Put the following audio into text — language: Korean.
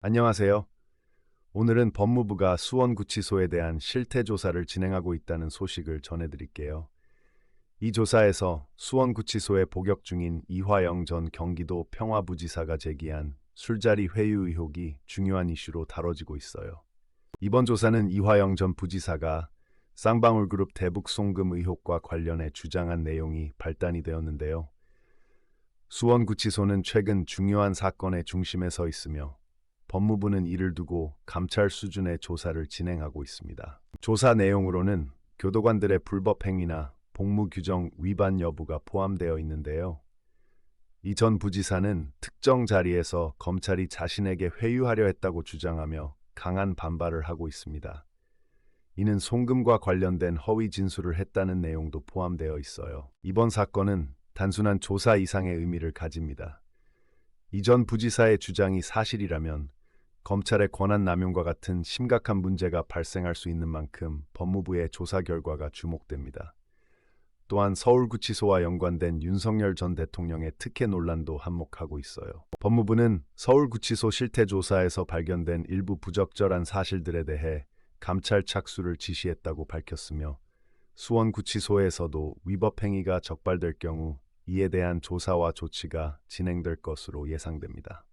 안녕하세요. 오늘은 법무부가 수원구치소에 대한 실태 조사를 진행하고 있다는 소식을 전해드릴게요. 이 조사에서 수원구치소에 복역 중인 이화영 전 경기도 평화부지사가 제기한 술자리 회유 의혹이 중요한 이슈로 다뤄지고 있어요. 이번 조사는 이화영 전 부지사가 쌍방울그룹 대북 송금 의혹과 관련해 주장한 내용이 발단이 되었는데요. 수원구치소는 최근 중요한 사건의 중심에 서 있으며 법무부는 이를 두고 감찰 수준의 조사를 진행하고 있습니다. 조사 내용으로는 교도관들의 불법 행위나 복무 규정 위반 여부가 포함되어 있는데요. 이 전 부지사는 특정 자리에서 검찰이 자신에게 회유하려 했다고 주장하며 강한 반발을 하고 있습니다. 이는 송금과 관련된 허위 진술을 했다는 내용도 포함되어 있어요. 이번 사건은 단순한 조사 이상의 의미를 가집니다. 이전 부지사의 주장이 사실이라면 검찰의 권한 남용과 같은 심각한 문제가 발생할 수 있는 만큼 법무부의 조사 결과가 주목됩니다. 또한 서울구치소와 연관된 윤석열 전 대통령의 특혜 논란도 한몫하고 있어요. 법무부는 서울구치소 실태조사에서 발견된 일부 부적절한 사실들에 대해 감찰 착수를 지시했다고 밝혔으며 수원구치소에서도 위법 행위가 적발될 경우 이에 대한 조사와 조치가 진행될 것으로 예상됩니다.